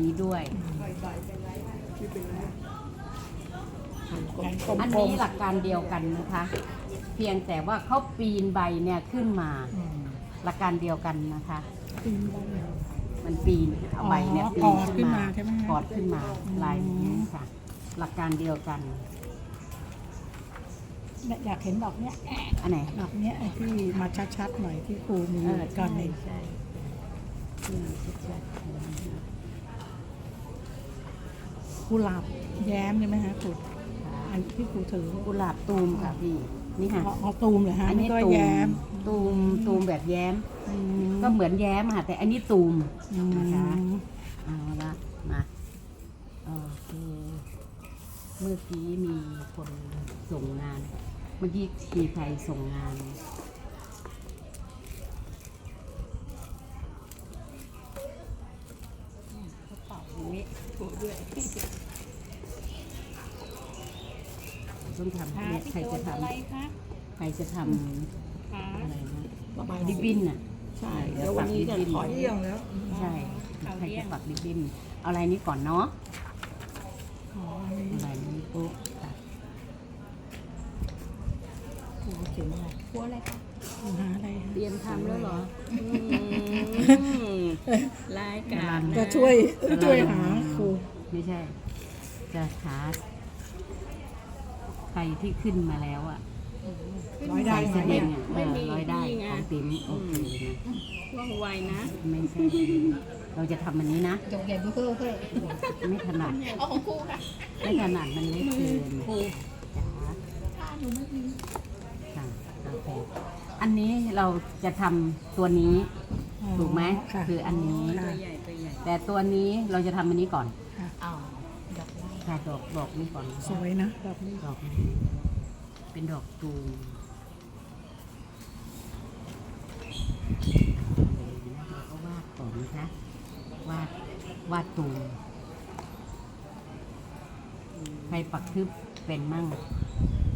นี้ด้วยกลมๆอันนี้หลักการเดียวกันนะคะ เพียงแต่ว่าเขาปีนใบเนี่ยขึ้นมาอืมหลักการเดียวกันนะคะปีนได้มันปีนเอาใบเนี่ยอ๋อปีกอดขึ้นมาใช่ไหมคะกอดขึ้นมาอืมลายนี้ค่ะ หลักการเดียวกันเนี่ยอยากเห็นดอกเนี้ยอันไหนดอกเนี้ยไอ้ที่มาชัดๆหน่อยที่ครูมีก่อนหนึ่งใช่อืมชัด กุหลาบแย้มใช่ไหมฮะครูๆค่ะอันที่ครูถือกุหลาบตูมค่ะพี่นี่ค่ะเอาเอาตูมเลยฮะอันนี้ก็ตูมแย้มตูมตูมแบบแย้ม อืมก็เหมือนแย้มค่ะ แต่อันนี้ตูมอืมนะคะเอาละมาโอเคเมื่อกี้มีคนส่งงาน เมื่อกี้มีใครส่งงาน ต้องทำเนี่ยใครจะทำใครจะทำอะไรนะริบบิ้นอะ ใช่เดี๋เดี๋ยยวววัวันนนี้นี้จะจะขขออเยี่เยี่ยยมงแล้วใช่ใครจะปักริบบิ้นเอาอะไรนี้ก่อนเนาะอ๋ออันนี้อะไรนี้ปุ๊บค่ะครูเขียนอะไรหัวอะไรคะครูหาอะไรฮะเตรียมทำแล้วเหรอ รายการนะจะช่วยช่วยหาครูไม่ใช่ จะหาใครที่ขึ้นมาแล้วอะร้อยได้ใส่ไหมแสดเนี่งยอะเออร้อยได้ของติ๋มโอเคนะว่องไวนะไม่ใช่เราจะทำอันนี้นะจงใหญ่เพื่อเพื่อไม่ถนัดเอาของครูค่ะไม่ถนัดมันเล็กเกินครูจ๋าถ้าหนูไม่มีค่ะโอเคอันนี้เราจะทำตัวนี้ ถูกไหมค่ะคืออันนี้ ค่ะ ตัวใหญ่ตัวใหญ่แต่ตัวนี้เราจะทำอันนี้ก่อนค่ะเอาดอกไม้ค่ะดอกดอกนี้ก่อนสวยนะดอกนี้ดอกนี้เป็นดอกตูมเราก็วาดก่อนนะคะวาดวาดตูมใครปักทึบเป็นมั่ง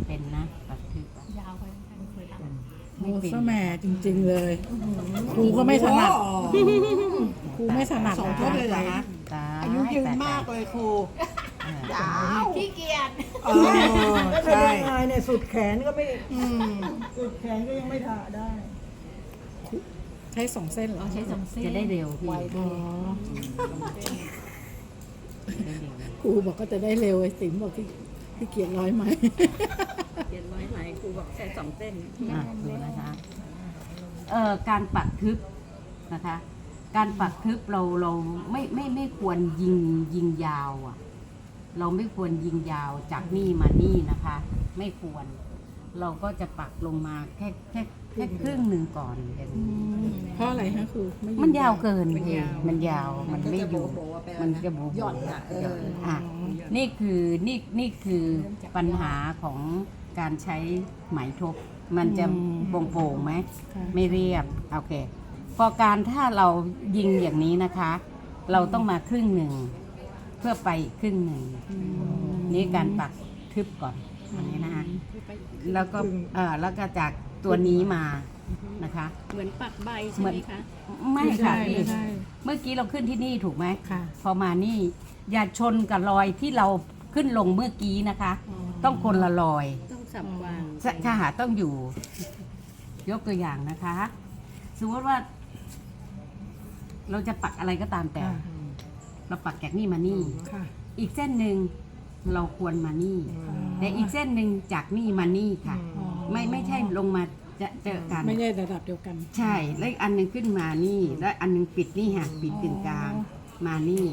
เป็นนะ ปักทึบอะ ยาวไปไม่เคยทำไม่ โอ้เป็นสแม่จริง ๆเลย ครูก็ไม่ถนัด ครูไม่ถนัดสองทบเลยเหรอคะตายอายุยืนตมากเลยครูเออยาวขี้เกียจเออแล้วเป็นใช่ ยังไงเนี่ยสุดแขนก็ไม่อืมสุดแขนก็ยังไม่ทาได้ ใช้สองเส้นเหรอ ใช้สองเส้นจะได้เร็วพี่อ๋อได้เร็วครูบอกก็จะได้เร็วไอ้ติ๋มบอกที่ที่เกียจร้อยไหม เขียนร้อยไหลครูบอกใช้สองเส้นอะดูนะคะเอ่อการปักทึบนะคะ การปักทึบเราเราไม่ไม่ไม่ควรยิงยิงยาวอะ เราไม่ควรยิงยาวจากนี่มานี่นะคะ ไม่ควร เราก็จะปักลงมาแค่แค่แค่ครึ่งหนึ่งก่อนอย่างนี้ เพราะอะไรฮะครูไมันยาวเกินมันยาว มันยาว มันไม่อยู่ มันจะโบหย่อนอะอะ นี่คือนี่นี่คือปัญหาของ การใช้ไหมทบ มันจะโป่งๆไหมค่ะไม่เรียบโอเคพอการถ้าเรายิงอย่างนี้นะคะ เราต้องมาครึ่งหนึ่ง เพื่อไปอีกครึ่งหนึ่งนี่การปักทึบก่อนอันนี้นะคะแล้วก็เออแล้วก็จากตัวนี้มานะคะ เหมือนปักใบใช่ไหมคะไม่ค่ะไม่พี่ใช่เมื่อกี้เราขึ้นที่นี่ถูกไหมค่ะพอมานี่อย่าชนกับรอยที่เราขึ้นลงเมื่อกี้นะคะ ต้องคนละรอยต้อง สับวางถ้าหาต้องอยู่ ยกตัวอย่างนะคะ สมมติว่า เราจะปักอะไรก็ตามแต่ค่ะเราปักจากนี่มานี่ ค่ะอีกเส้นหนึ่งเราควรมานี่ แต่อีกเส้นหนึ่งจากนี่มานี่ค่ะอ๋อไม่ไม่ใช่ลงมาจะเจอกัน ไม่ได้ระดับเดียวกัน ใช่ แล้วอีกอันหนึงขึ้นมานี่ แล้วอันหนึงปิดนี่ค่ะปิดกึ่งกลาง มานี่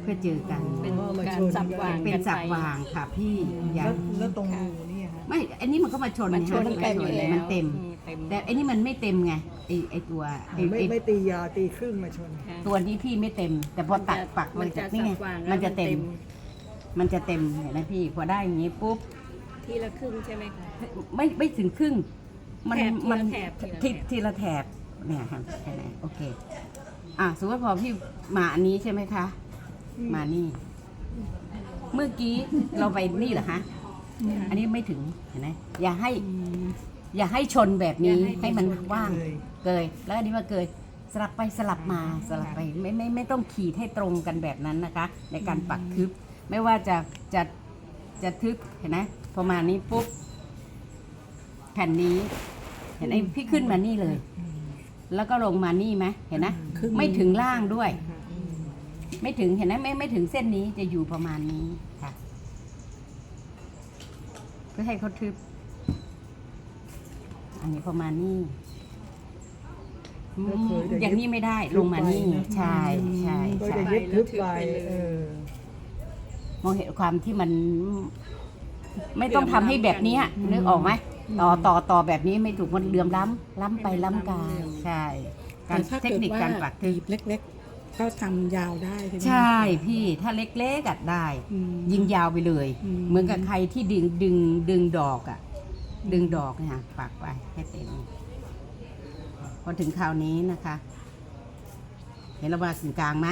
เพื่อเจอกัน เป็นอ๋อมาการชนสับวางเป็นกันสับไปวางค่ะพี่อย่าแล้วแล้วตรงรูนี่ฮะ ไม่อันนี้มันก็มาชนมันไงชฮะนมันกันชอยู่นแล้ว มันเต็มอืเต็ม แต่อันนี้มันไม่เต็มไงไอไอตัวไอไม่ไอไม่ตียาวตีครึ่งมาชนค่ะตัวนี้พี่ไม่เต็ม แต่พอตัดปักมันจะนี่ไงสับวางแล้วมันจะเต็ม มันจะเต็มเห็นไหมพี่พอได้อย่างนี้ปุ๊บ ทีละครึ่งใช่ไหมคะ ไม่ไม่ถึงครึ่ง มันแถบทีละมันแถบทีละแถบทีทีละแถบเนี่ยครับเห็นไหมโอเค อะสมมติพอพี่มาอันนี้ใช่ไหมคะ มานี่ เมื่อกี้เราไปนี่เหรอคะ อันนี้ไม่ถึงเห็นไหมอย่าให้ อย่าให้ชนแบบนี้อย่าให้ให้มันว่างเลยเกย แล้วอันนี้มาเกยสลับไปสลับมาสลับไปไม่ไม่ไม่ต้องขีดให้ตรงกันแบบนั้นนะคะ ในการปักทึบ ไม่ว่าจะจะจะทึบเห็นไหมประมาณนี้ปุ๊บแผ่นนี้ เห็นไหมพี่ขึ้นมานี่เลย แล้วก็ลงมานี่ไหมเห็นไหมครึ่งไม่ถึงล่างด้วย ไม่ถึงเห็นไหมไม่ไม่ถึงเส้นนี้จะอยู่ประมาณนี้ค่ะ เพื่อให้เขาทึบ อันนี้ประมาณนี้ก็คือจะอย่างนี้ไม่ได้ลงมานี่ยึดไว้นะใช่ใช่ก็ใช่จะยึดทึบไปเออมองเห็นความที่มันไม่ต้องทำให้แบบเนี้ยนึกออกไหมต่อต่อต่อแบบนี้ไม่ถูกมันเหลื่อมล้ำล้ำไปล้ำกาใช่การแต่ถ้าเทคเกิดนิคว่าการปักทึบีบบเล็ก ๆ ก็ทำยาวได้ใช่ไหม ใช่พี่ถ้าเล็กๆอะได้อืมยิงยาวไปเลย อืม เหมือนกับใครที่ดึงดึงดึงดอกอะดึงดอกเนี่ยปักไปให้เต็มพอถึงคราวนี้นะคะ เห็นเรามาถึงกลางไหม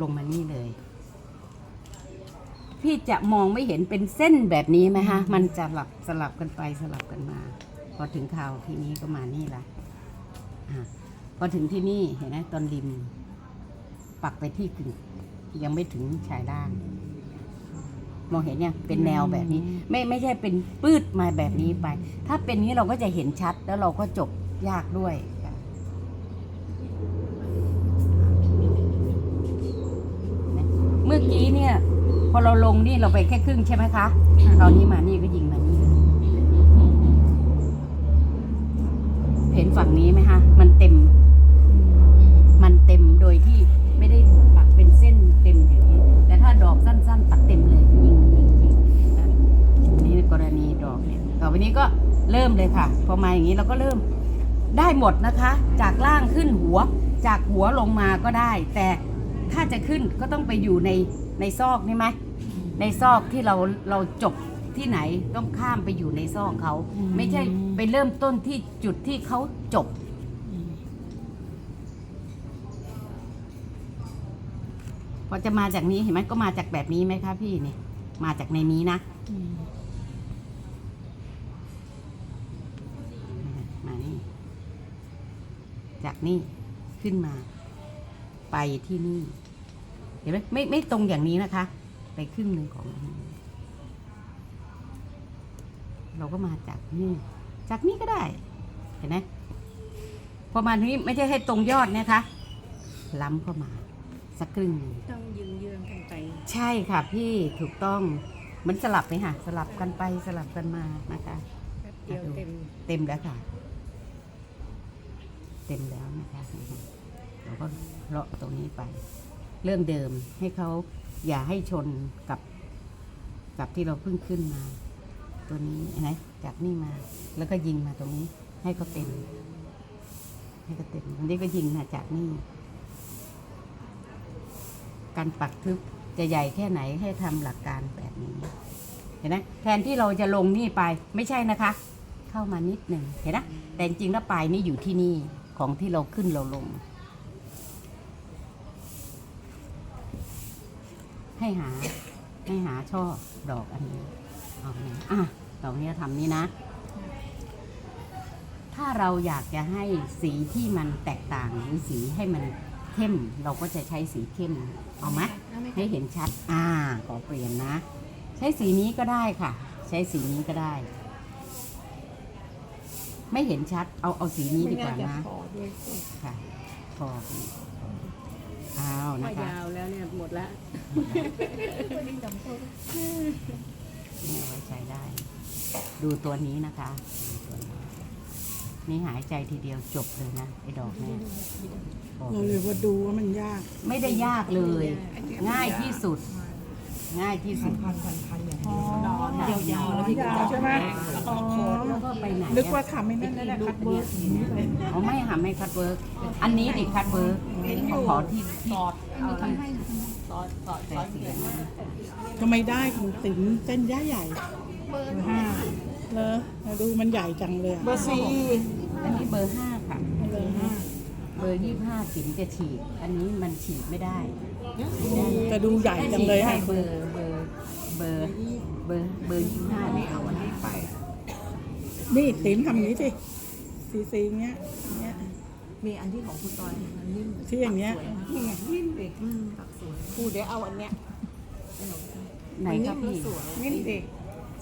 ลงมานี่เลย พี่จะมองไม่เห็นเป็นเส้นแบบนี้ไหมฮะ มันจะหลับสลับกันไปสลับกันมา พอถึงคราวทีนี้ก็มานี่ละอะ พอถึงที่นี่เห็นไหมตอนริม ปักไปที่กึ่งยังไม่ถึงชายล่าง มองเห็นเนี่ยเป็นแนวแบบนี้ ไม่ไม่ใช่เป็นปืดมาแบบนี้ไป ถ้าเป็นนี้เราก็จะเห็นชัดแล้วเราก็จบยากด้วยค่ะเมื่อกี้เนี่ย พอเราลงนี่เราไปแค่ครึ่งใช่ไหมคะตอนนี้มานี่ก็ยิงมานี่เลยเห็นฝั่งนี้ไหมคะ มันเต็ม มันเต็มโดยที่ไม่ได้ปักเป็นเส้นเต็มอย่างนี้ แต่ถ้าดอกสั้นๆปักเต็มเลยยิงยิงยิงนะนี่กรณีดอกเนี่ยต่อไปนี้ก็เริ่มเลยค่ะ พอมาอย่างนี้เราก็เริ่มได้หมดนะคะ จากล่างขึ้นหัว จากหัวลงมาก็ได้ แต่ถ้าจะขึ้นก็ต้องไปอยู่ในในซอกนี่ไหมในซอกที่เราเราจบที่ไหนต้องข้ามไปอยู่ในซอกเขา ไม่ใช่ไปเริ่มต้นที่จุดที่เขาจบ อจะมาจากนี้เห็นไหมก็มาจากแบบนี้ไหมคะพี่เนี่ยมาจากในนี้นะมานี่ จากนี่ขึ้นมา ไปที่นี่ เห็นไหมไม่ไม่ตรงอย่างนี้นะคะ ไปครึ่งหนึ่งของเราก็มาจากนี่ จากนี่ก็ได้ เห็นไหมพอมาตรงนี้ไม่ใช่ให้ตรงยอดนะคะ ล้ำเข้ามา สักครึ่งหนึ่งต้องยืนเยื้องกันไปใช่ค่ะพี่ถูกต้องเหมันสลับไหมค่ะสลับกันไปสลับกันมานะคะแป๊บเดียวเต็มเต็มแล้วค่ะ เต็มแล้วนะคะเราก็เลาะตรงนี้ไป เรื่องเดิมให้เขาอย่าให้ชนกับ กับที่เราเพิ่งขึ้นมา ตัวนี้เห็นไหมจากนี่มา แล้วก็ยิงมาตรงนี้ ให้เขาเต็ม ให้เขาเต็มอันนี้ก็ยิงมาจากนี่ การปักทึบจะใหญ่แค่ไหนให้ทำหลักการแบบนี้ เห็นไหมแทนที่เราจะลงนี่ไปไม่ใช่นะคะ เข้ามานิดหนึ่งเห็นนะแต่จริงๆแล้วปลายนี่อยู่ที่นี่ของที่เราขึ้นเราลง ให้หาให้หาช่อดอกอันนี้เอาอันนี้อะดอกนี้ทำนี้นะ ถ้าเราอยากจะให้สีที่มันแตกต่างหรือสีให้มัน เข้มเราก็จะใช้สีเข้มเอาไหมให้เห็นชัด อ่าขอเปลี่ยนนะ ใช้สีนี้ก็ได้ค่ะ ใช้สีนี้ก็ได้ ไม่เห็นชัดเอาเอาสีนี้ดีกว่านะพอด้วยค่ะพอเอาพอนะคะยาวแล้วเนี่ยหมดละนี่เอาไว้ใช้ได้ ดูตัวนี้นะคะดูตัวนี้ นี่หายใจทีเดียวจบเลยนะไอ้ดอกเนี่ยบอกเราเลเลยยว่าดูว่ามันยาก ไม่ได้ยากเลย ง่ายที่สุด ง่ายที่สุด พันพันพันอย่างอ๋นี้อยาวๆแล้วพี่ก็ใช่ไหมอ๋อแล้วก็ไปไหนนึกอะว่าทำไม่นั่นได้คัดเวิร์กอย่างนี้เลยเขาไม่หาไม่คัดเวิร์กอันนี้ดิคัดเวิร์กเขาขอที่ที่เอาที่แต่สีนี้ทำไมได้ของติ๋มเส้นย่าใหญ่เบอร์ห้า เลยมาดูมันใหญ่จังเลยอะเบอร์สี่อันนี้เบอร์ห้าค่ะเบอร์ห้าเบอร์ยี่ห้าสินจะฉีด อันนี้มันฉีดไม่ได้แต่ดูใหญ่จังเลยให้ฮะเบอร์เบอร์เบอร์เบอร์เบอร์ยี่ห้าเนี่ยเอาอันนี้ไป นี่ติ๋มทำอย่างนี้สิซีซีเงี้ยเงี้ย มีอันที่ของคุณตอยอันนิ่มที่อย่างเงี้ย นี่ไงนิ่มเด็กปักสวย กูเดี๋ยวเอาอันเนี้ยไหนครับพี่สวยนี่เด็ก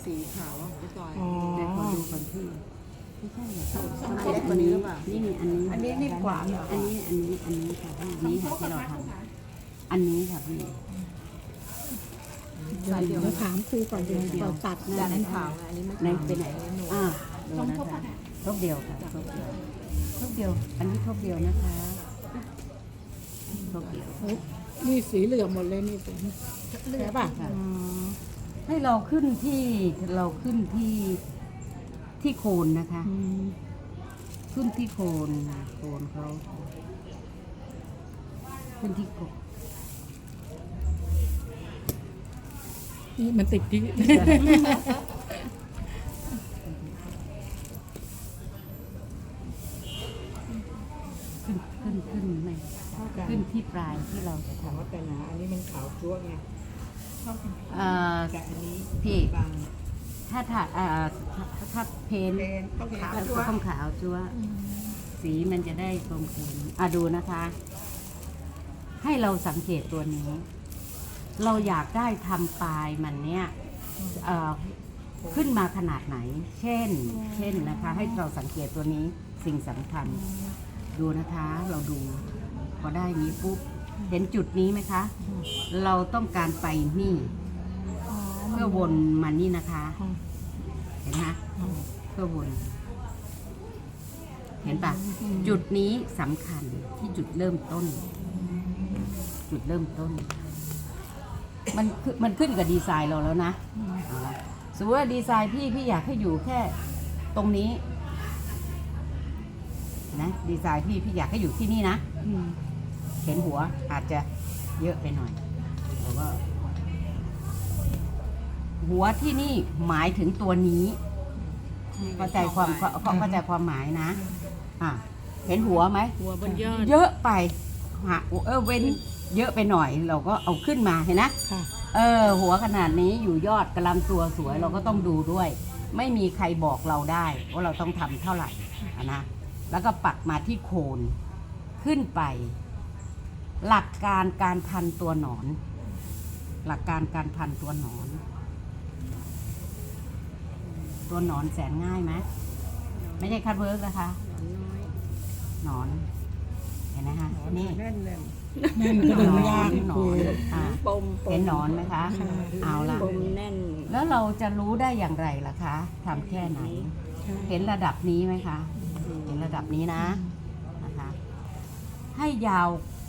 สีขาวอะคุณตอยอ๋อแต่ขอดูก่อนพี่ไม่ใช่เหรออันเล็กกว่านี้หรือเปล่า นี่มีอันนี้อันนี้นิ่มกว่าเหรอ อันนี้อันนี้อันนี้ค่ะพี่นี่ค่ะที่เราทำอันนี้ค่ะพี่เดี๋ยวเดี๋ยวถามครูก่อนเดี๋ยวเดี๋ยวตัดแต่นะอันนั้นขาวไงอันนี้ไม่ไหนขาวไปไหนอันูอ่าดูนะคะทบเดียวค่ะทบเดียวทบเดียว อันนี้ทบเดียวนะคะทบเดียวเฮ้ยนี่สีเหลืองหมดเลยนี่ผมใช่ป่ะค่ะอ๋อ ให้เราขึ้นที่เราขึ้นที่ที่โคนนะคะอืมขึ้นที่โคนโคนเขาขึ้นที่โคนนี่มันติดที่ ขึ้นขึ้นขึ้นไม่เท่ากัน ขึ้นที่ปลายที่เราจะทำ แต่หนาอันนี้มันขาวจั๊วไง เอ่อ แต่อันนี้พี่ บางถ้าถ้าเอ่อถ้าถ้าเพนเป็นต้องขาวก็จั๊วต้องขาวจัวสีมันจะได้กลมกลืนอะดูนะคะ ให้เราสังเกตตัวนี้ เราอยากได้ทำปลายมันเนี้ยเอ่อขึ้นมาขนาดไหน เช่น เช่นนะคะ ให้เราสังเกตตัวนี้สิ่งสำคัญ ดูนะคะ เราดู พอได้นี้ปุ๊บ เห็นจุดนี้ไหมคะ เราต้องการไปนี่อ๋อเพื่อวนมานี่นะคะอ๋อเห็นไหมเพื่อวน เห็นปะจุดนี้สำคัญที่จุดเริ่มต้น จุดเริ่มต้น มันคือมันขึ้นกับดีไซน์เราแล้วนะเอาละสมมติว่าดีไซน์พี่พี่อยากให้อยู่แค่ตรงนี้นะดีไซน์พี่พี่อยากให้อยู่ที่นี่นะอืม เห็นหัวอาจจะเยอะไปหน่อยแต่ว่า หัวที่นี่หมายถึงตัวนี้เข้าใจความเข้าเข้าใจความหมายนะ อะเห็นหัวไหมหัวบนยอดเยอะไปหาเออเว้นเยอะไปหน่อยเราก็เอาขึ้นมาเห็นนะค่ะเออ หัวขนาดนี้อยู่ยอดกระลำตัวสวยเราก็ต้องดูด้วย ไม่มีใครบอกเราได้ว่าเราต้องทำเท่าไหร่อะนะแล้วก็ปักมาที่โคนขึ้นไป หลักการการพันตัวหนอน หลักการการพันตัวหนอน ตัวหนอนแสนง่ายไหมไม่ใช่คัดเวิร์กนะคะ หนอน เห็นไหมคะนี่แน่นเลยแม่นก็ดึงยากหนครูอนอ่าปมปมเห็นหนอนไหมคะ เอาละปมแน่นแล้วเราจะรู้ได้อย่างไรล่ะคะทำแค่ไหน เห็นระดับนี้ไหมคะ เห็นระดับนี้นะนะคะ ให้ยาว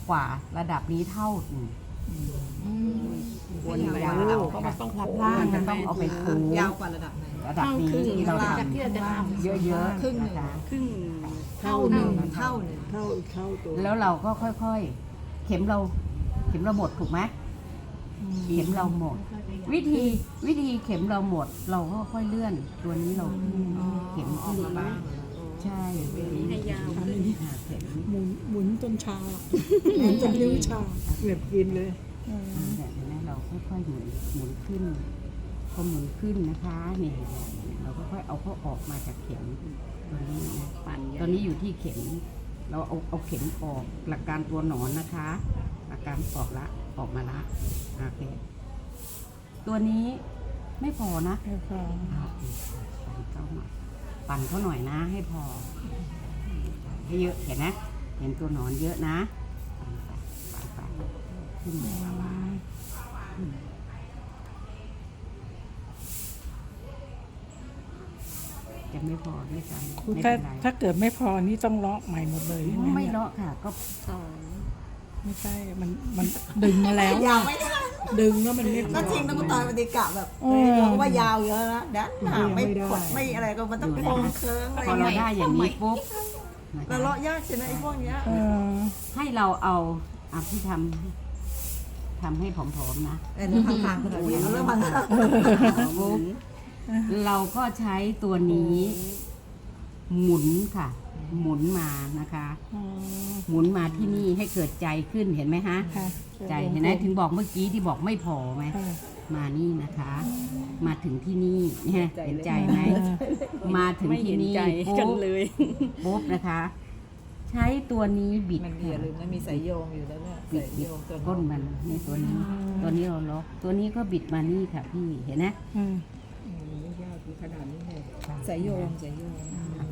กว่าระดับนี้เท่าหนึ่ง วนไปยาวแล้วเพราะมันต้องพับล่างมันจะต้องเอาไปคูยาวกว่าระดับไหน ระดับนี้ที่เราทำเยอะครึ่งๆหนึ่นะงคะครึ่งเท่าหนึ่งเท่าหนึ่ง เท่าอีกเท่าตัวแล้วเราก็ค่อยๆ เข็มเรา เข็มเราหมดถูกไหมเข็มเราหมด วิธีวิธีเข็มเราหมด เราก็ค่อยเลื่อน ตัวนี้เราขึ้นเข็มขึ้นบ้าง ใช่ให้ยาวค่ะเข็มหมุนหมุนจนชาหมุนจนนิ้วชาเกือบกินเลยเอออ่าเนี่ยเห็นไหมเราค่อยๆหมุนหมุนขึ้นพอหมุนขึ้นนะคะนี่เราก็ค่อยเอาเขาออกมาจากเข็มตัวนี้นะปั่นตอนนี้อยู่ที่เข็ม เราเอาเอาเข็มออกหลักการตัวหนอนนะคะหลักการออกละออกมาละโอเคตัวนี้ไม่พอนะไม่พออ่าปั่นเขาหน่อย ปั่นเขาหน่อยนะ ให้พอให้เยอะเห็นนะ เห็นตัวหนอนเยอะนะปั่นไปปั่นไปขึ้นมาขึ้นจะไม่พอด้วยกันครูไม่ถ้าเป็นไรถ้าเกิดไม่พอนี่ต้องเลาะใหม่หมดเลยใช่ไหมไม่นี่ยเลาะค่ะ ก็สองไม่ใช่ มันมันดึงมาแล้ว ยาวอะไม่ได้ ดึงแล้วมันไม่พก็อจริงนะคุณตอยมันดีกะแบบเออ เราว่ายาวเยอะนะดันหาไม่ไม่ได้กดไม่อะไรก็มันต้องโค้งเคิงอะไรพอเราได้อย่างนี้ปุ๊บนะเราคะเลาะยากใช่ไหมไอ้พวกเนี้ยเออให้เราเอาอะพี่ทำทำให้ผอมๆนะเออเดี๋ยวพังๆกันหน่อยพี่เอาเริ่มพังปุ๊บเราก็ใช้ตัวนี้ หมุนค่ะ หมุนมานะคะอ๋อหมุนมาที่นี่ให้เกิดใจขึ้นเห็นไหมฮะ ค่ะ ใจเห็นไหมถึงบอกเมื่อกี้ที่บอกไม่พอไหมค่ะมานี่นะคะ มาถึงที่นี่เนี่ยเห็นใจไหมมาถึงไม่ที่เห็นนี่ใจกันปุ๊บเลยปุ๊บนะคะ ใช้ตัวนี้บิดมันอย่าลืมนะมีสายโยงอยู่แล้วเนี่ยบิดสายบิดโยงตัวก้นมันนี่ตัวนี้ ตัวนี้เราล็อกตัวนี้ก็บิดมานี่ค่ะพี่เห็นไหมอืมอืมไม่ยากคือขนาดนี้เลยสายโยงสายโยง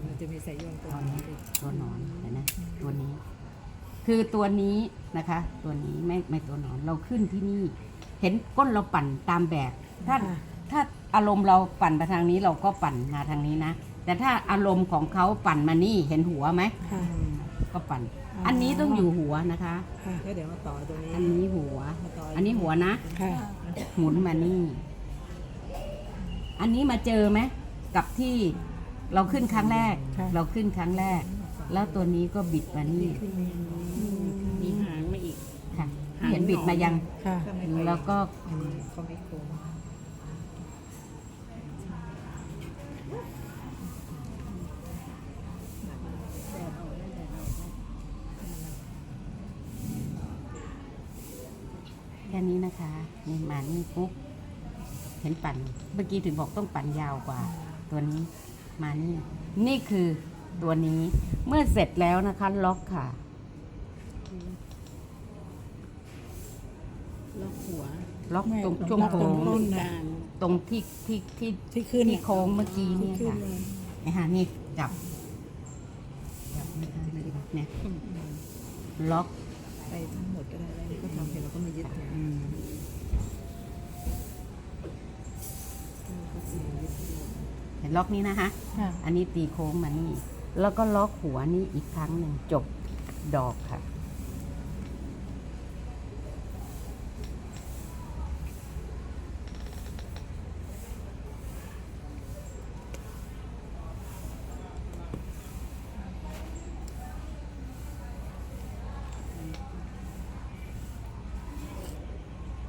มันจะมีสายโยงตัวนี้ตัวหนอนเห็นไหมตัวนี้ คือตัวนี้นะคะ ตัวนี้ไม่ไม่ตัวหนอนเราขึ้นที่นี่ เห็นก้นเราปั่นตามแบบถ้าถ้าอารมณ์เราปั่นมาทางนี้เราก็ปั่นมาทางนี้นะ แต่ถ้าอารมณ์ของเขาปั่นมานี่เห็นหัวไหมค่ะก็ปั่น อันนี้ต้องอยู่หัวนะคะค่ะแล้วเดี๋ยวมาต่อตัวนี้ อันนี้หัวมาต่ออัอันนี้หัวนะค่ะหมุนมานี่ อันนี้มาเจอไหมกับที่เราขึ้นครั้งแรกค่ะเราขึ้นครั้งแรก แล้วตัวนี้ก็บิดมานี่มีหางมาอีกค่ะเห็นบิดมายังค่ะก็ไม่ค่อยแล้วก็อืมเขาไม่โค้งแค่นี้นะคะนี่มานี่ปุ๊บเห็นปั่น เมื่อกี้ถึงบอกต้องปั่นยาวกว่า ตัวนี้มานี่ นี่คือ ตัวนี้เมื่อเสร็จแล้วนะคะล็อกค่ะ ล็อกหัว ล็อกไม่ตรงช่วงล็อกตโค้รงงต้นกนะลาง ตรงที่ที่ที่ที่ขึ้นที่โค้งเมื่อกี้เนี่ยที่ขึ้นค่ะเลยนะฮะนี่จับจับนะคะเนี่ยล็อกไปทั้งหมดก็ได้แล้วก็ทำเสร็จแล้วก็มายึดเนี่ยอืมเห็นล็อกนี้นะคะค่ะอันนี้ตีโค้งมานี่ แล้วก็ล็อกหัวนี่อีกครั้งหนึ่งจบดอกค่ะ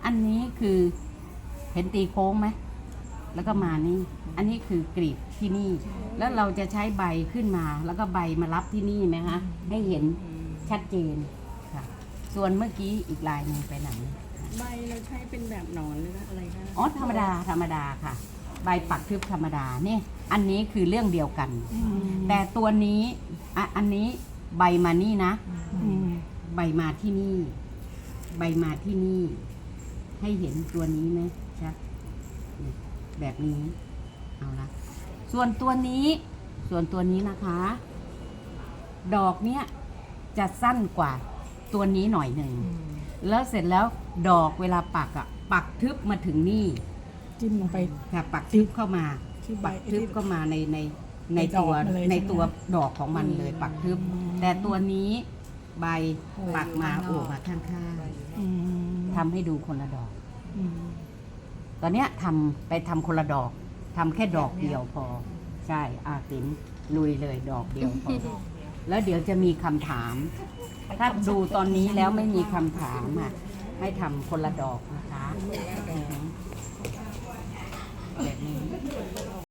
อันนี้คือเห็นตีโค้งไหม แล้วก็มานี่ อันนี้คือกรีดที่นี่ แล้วเราจะใช้ใบขึ้นมา แล้วก็ใบมารับที่นี่ไหมคะให้เห็นชัดเจนค่ะ ส่วนเมื่อกี้อีกลายหนึ่งไปไหนใบเราใช้เป็นแบบหนอนหรือว่าอะไรคะอ๋อธรรมดาธรรมดาค่ะ ใบปักทึบธรรมดาเนี่ย อันนี้คือเรื่องเดียวกัน แต่ตัวนี้อะอันนี้ใบมานี่นะอืมใบมาที่นี่ ใบมาที่นี่ ให้เห็นตัวนี้ไหมชัดนี่ แบบนี้เอาละส่วนตัวนี้ส่วนตัวนี้นะคะ ดอกเนี้ยจะสั้นกว่าตัวนี้หน่อยหนึ่งแล้วเสร็จแล้วดอกเวลาปักอะปักทึบมาถึงนี่จิ้มลงไปค่ะปักทึบเข้ามาที่ใบปักทึบเข้ามาในในในในดอกตัวมันเลยในใช่ไหมตัวดอกของมันเลย ปักทึบ แต่ตัวนี้ใบปักมาโอบมาข้างอืมๆทำให้ดูคนละดอกอืม ตอนเนี้ยทำไปทำคนละดอกทำแค่ดอกเดียวพอ ใช่อาตินลุยเลยดอกเดียวพอ แล้วเดี๋ยวจะมีคำถาม ถ้าดูตอนนี้แล้วไม่มีคำถามอะให้ทำคนละดอกนะคะแบบนี้